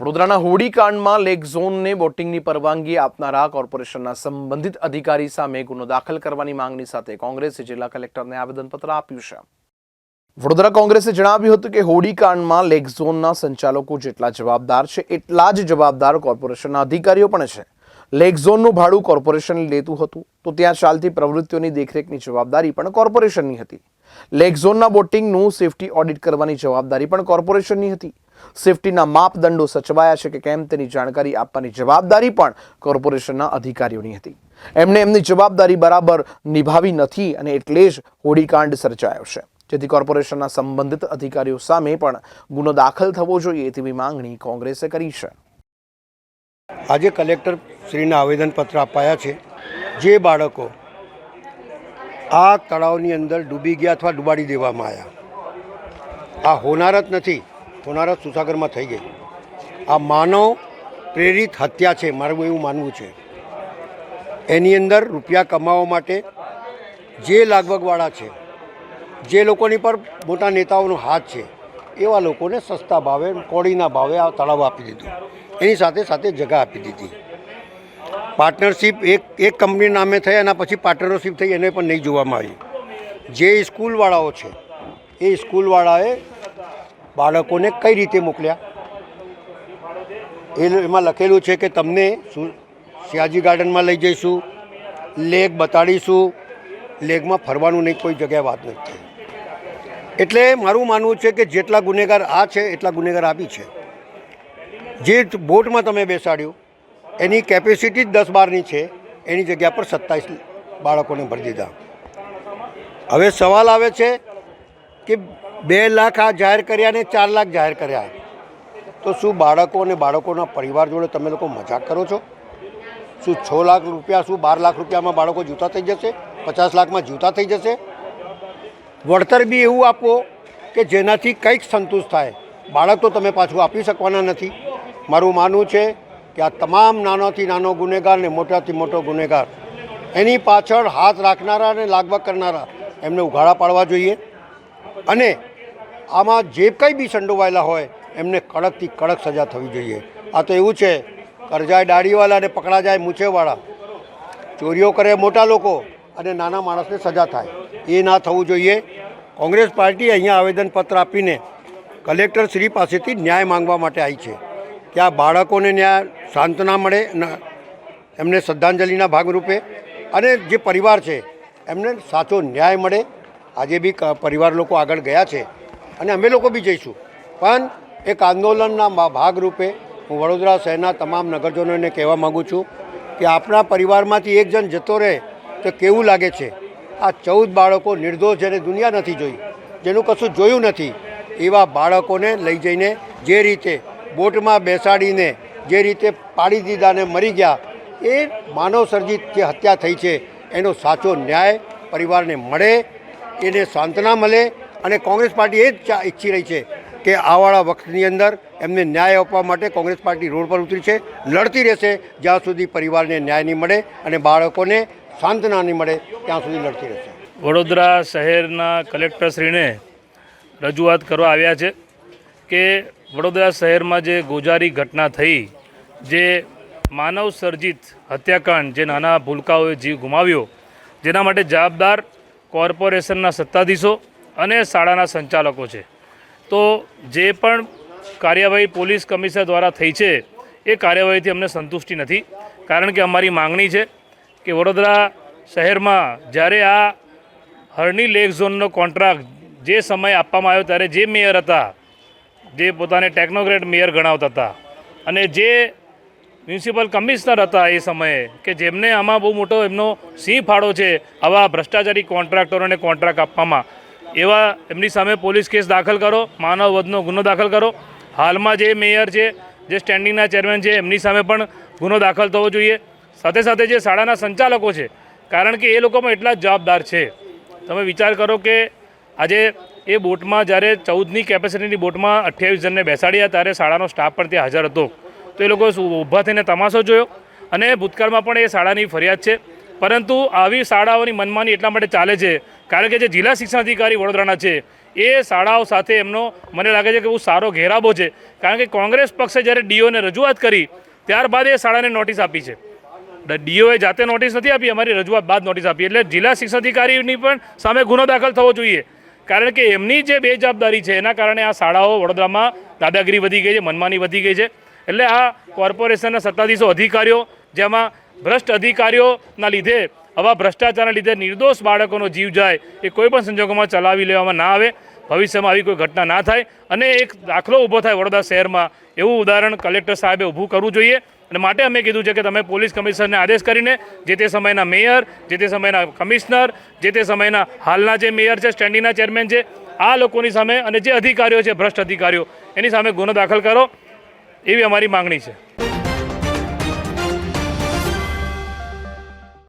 વડોદરાના હોડીકાંડમાં લેક ઝોનને બોટિંગની પરવાનગી આપનારા કોર્પોરેશનના સંબંધિત અધિકારી સામે ગુનો દાખલ કરવાની માંગણી સાથે કોંગ્રેસે જિલ્લા કલેક્ટરને આવેદનપત્ર આપ્યું છે. વડોદરા કોંગ્રેસે જણાવ્યું હતું કે હોડીકાંડમાં લેક ઝોનના સંચાલકો જેટલા જવાબદાર છે, એટલા જ જવાબદાર કોર્પોરેશનના અધિકારીઓ પણ છે. લેક ઝોનનું ભાડું કોર્પોરેશન લેતું હતું, તો ત્યાં ચાલતી પ્રવૃત્તિઓની દેખરેખની જવાબદારી પણ કોર્પોરેશનની હતી. લેક ઝોનના બોટિંગનું સેફટી ઓડિટ કરવાની જવાબદારી પણ કોર્પોરેશનની હતી. સેફટીના માપદંડો સચવાયા છે કે કેમ તેની જાણકારી આપવાની જવાબદારી પણ કોર્પોરેશનના અધિકારીઓની હતી. એમણે એમની જવાબદારી બરાબર નિભાવી નથી અને એટલે જ હોડીકાંડ સર્જાયો છે. જેથી કોર્પોરેશનના સંબંધિત અધિકારીઓ સામે પણ ગુનો દાખલ થવો જોઈએ તેવી માંગણી કોંગ્રેસે કરી છે. આજે કલેક્ટર શ્રીના આવેદનપત્ર અપાયા છે જે બાળકો આ તળાવની અંદર ડૂબી ગયા અથવા ડૂબાડી દેવામાં આવ્યા. આ હોનારત નથી. હોનારત સુસાગરમાં થઈ ગઈ. આ માનવ પ્રેરિત હત્યા છે, મારું એવું માનવું છે. એની અંદર રૂપિયા કમાવા માટે જે લાગવગવાળા છે, જે લોકોની પર મોટા નેતાઓનો હાથ છે, એવા લોકોને સસ્તા ભાવે કોળીના ભાવે આ તળાવ આપી દીધું. એની સાથે સાથે જગા આપી દીધી. પાર્ટનરશિપ એક એક કંપની નામે થઈ એના પછી પાર્ટનરશિપ થઈ એને પણ નહીં જોવામાં આવી. જે સ્કૂલવાળાઓ છે, એ સ્કૂલવાળાએ બાળકોને કઈ રીતે મોકલ્યા? એ એમાં લખેલું છે કે તમને શિયાજી ગાર્ડનમાં લઈ જઈશું, લેક બતાડીશું, લેકમાં ફરવાનું નહીં, કોઈ જગ્યાએ વાત નથી એટલે મારું માનવું છે કે જેટલા ગુનેગાર આ છે, એટલા ગુનેગાર આ બી છે. જે બોટમાં તમે બેસાડ્યું, એની કેપેસિટી જ દસ બારની છે, એની જગ્યા પર સત્તાવીસ બાળકોને ભરી દીધા. હવે સવાલ આવે છે કે બે લાખ આ જાહેર કર્યા ને ચાર લાખ જાહેર કર્યા. તો શું બાળકો અને બાળકોના પરિવાર જોડે તમે લોકો મજાક કરો છો? શું છ લાખ રૂપિયા, શું બાર લાખ રૂપિયામાં બાળકો જૂતા થઈ જશે? પચાસ લાખમાં જૂતા થઈ જશે? વળતર બી એવું આપો કે જેનાથી કંઈક સંતુષ્ટ થાય. બાળક તો તમે પાછું આપી શકવાના નથી. મારું માનવું છે કે આ તમામ નાનોથી નાનો ગુનેગાર ને મોટાથી મોટો ગુનેગાર, એની પાછળ હાથ રાખનારા અને લાગવા કરનારા, એમને ઉઘાડા પાડવા જોઈએ. અને આમાં જે કંઈ બી સંડોવાયેલા હોય, એમને કડકથી કડક સજા થવી જોઈએ. આ તો એવું છે, કરજાય દાઢીવાળા અને પકડા જાય મૂછેવાળા. ચોરીઓ કરે મોટા લોકો અને નાના માણસને સજા થાય. એ ના થવું જોઈએ. કોંગ્રેસ પાર્ટી અહીંયા આવેદનપત્ર આપીને કલેક્ટર શ્રી પાસેથી ન્યાય માંગવા માટે આવી છે. કે આ બાળકોને ન્યાય સાંત્વના મળે એમને શ્રદ્ધાંજલિના ભાગરૂપે અને જે પરિવાર છે, એમને સાચો ન્યાય મળે. આજે બી પરિવાર લોકો આગળ ગયા છે. અને અમે લોકો બી જઈશું. પણ એક આંદોલનના ભાગરૂપે હું વડોદરા શહેરના તમામ નગરજનોને કહેવા માગું છું કે આપણા પરિવારમાંથી એક જણ જતો રહે તો કેવું લાગે છે? આ ચૌદ બાળકો નિર્દોષ જેને દુનિયા નથી જોઈ, જેનું કશું જોયું નથી, એવા બાળકોને લઈ જઈને જે રીતે બોટમાં બેસાડીને, જે રીતે પાડી દીધાને મરી ગયા, એ માનવસર્જિત જે હત્યા થઈ છે, એનો સાચો ન્યાય પરિવારને મળે, એને સાંત્વના મળે અને કોંગ્રેસ પાર્ટી એ જ ઈચ્છી રહી છે કે આવાળા વખતની અંદર એમને ન્યાય આપવા માટે કોંગ્રેસ પાર્ટી રોડ પર ઉતરી છે, લડતી રહેશે, જ્યાં સુધી પરિવારને ન્યાય નહીં મળે અને બાળકોને સાંત્વના નહીં મળે, ત્યાં સુધી લડતી રહેશે. વડોદરા શહેરના કલેક્ટરશ્રીને રજૂઆત કરવા આવ્યા છે કે વડોદરા શહેરમાં જે ગોજારી ઘટના થઈ, જે માનવ સર્જિત હત્યાકાંડ જે નાના ભૂલકાઓએ જીવ ગુમાવ્યો, જેના માટે જવાબદાર કોર્પોરેશનના સત્તાધીશો અને શાળાના સંચાલકો છે. તો જે પણ કાર્યવાહી પોલીસ કમિશનર દ્વારા થઈ છે, એ કાર્યવાહીથી અમને સંતુષ્ટિ નથી. કારણ કે અમારી માંગણી છે કે વડોદરા શહેરમાં જ્યારે આ હરણી લેક ઝોનનો કોન્ટ્રાક્ટ જે સમયે આપવામાં આવ્યો ત્યારે જે મેયર હતા, જે પોતાને ટેકનોક્રેટ મેયર ગણાવતા હતા અને જે મ્યુનિસિપલ કમિશનર હતા એ સમયે કે જેમને આમાં બહુ મોટો એમનો સિંહ ફાળો છે, આવા ભ્રષ્ટાચારી કોન્ટ્રાક્ટરોને કોન્ટ્રાક્ટ આપવામાં એવા એમની સામે પોલીસ કેસ દાખલ કરો, માનવ વધનો ગુનો દાખલ કરો. હાલમાં જે મેયર છે, જે સ્ટેન્ડિંગના ચેરમેન છે, એમની સામે પણ ગુનો દાખલ થવો જોઈએ. સાથે સાથે જે શાળાના સંચાલકો છે, કારણ કે એ લોકોમાં એટલા જ જવાબદાર છે. તમે વિચાર કરો કે આજે એ બોટમાં જ્યારે ચૌદની કેપેસિટીની બોટમાં અઠ્યાવીસ જણને બેસાડ્યા, ત્યારે શાળાનો સ્ટાફ પણ ત્યાં હાજર હતો. તો એ લોકો ઊભા થઈને તમાશો જોયો અને ભૂતકાળમાં પણ એ શાળાની ફરિયાદ છે. પરંતુ આવી શાળાઓની મનમાની એટલા માટે ચાલે છે, કારણ કે જે જિલ્લા શિક્ષણ અધિકારી વડોદરાના છે, એ શાળાઓ સાથે એમનો મને લાગે છે કે બહુ સારો ઘેરાબો છે, કારણ કે કોંગ્રેસ પક્ષે જ્યારે ડીઓને રજૂઆત કરી, ત્યારબાદ એ શાળાને નોટિસ આપી છે. ડીઓએ જાતે નોટિસ નથી આપી, અમારી રજૂઆત બાદ નોટિસ આપી. એટલે જિલ્લા શિક્ષણાધિકારીની પણ સામે ગુનો દાખલ થવો જોઈએ, કારણ કે એમની જે બેજવાબદારી છે, એના કારણે આ શાળાઓ વડોદરામાં દાદાગીરી વધી ગઈ છે, મનમાની વધી ગઈ છે. એટલે આ કોર્પોરેશનના સત્તાધીશો અધિકારીઓ, જેમાં ભ્રષ્ટ અધિકારીઓના લીધે, આવા ભ્રષ્ટાચારના લીધે નિર્દોષ બાળકોનો જીવ જાય એ કોઈપણ સંજોગોમાં ચલાવી લેવામાં ના આવે, ભવિષ્યમાં આવી કોઈ ઘટના ના થાય અને એક દાખલો ઊભો થાય વડોદરા શહેરમાં, એવું ઉદાહરણ કલેક્ટર સાહેબે ઊભું કરવું જોઈએ. અને માટે અમે કીધું છે કે તમે પોલીસ કમિશનરને આદેશ કરીને જે તે સમયના મેયર, જે તે સમયના કમિશનર, જે તે સમયના હાલના જે મેયર છે સ્ટેન્ડિંગના ચેરમેન છે, આ લોકોની સામે અને જે અધિકારીઓ છે, ભ્રષ્ટ અધિકારીઓ, એની સામે ગુનો દાખલ કરો, એવી અમારી માંગણી છે.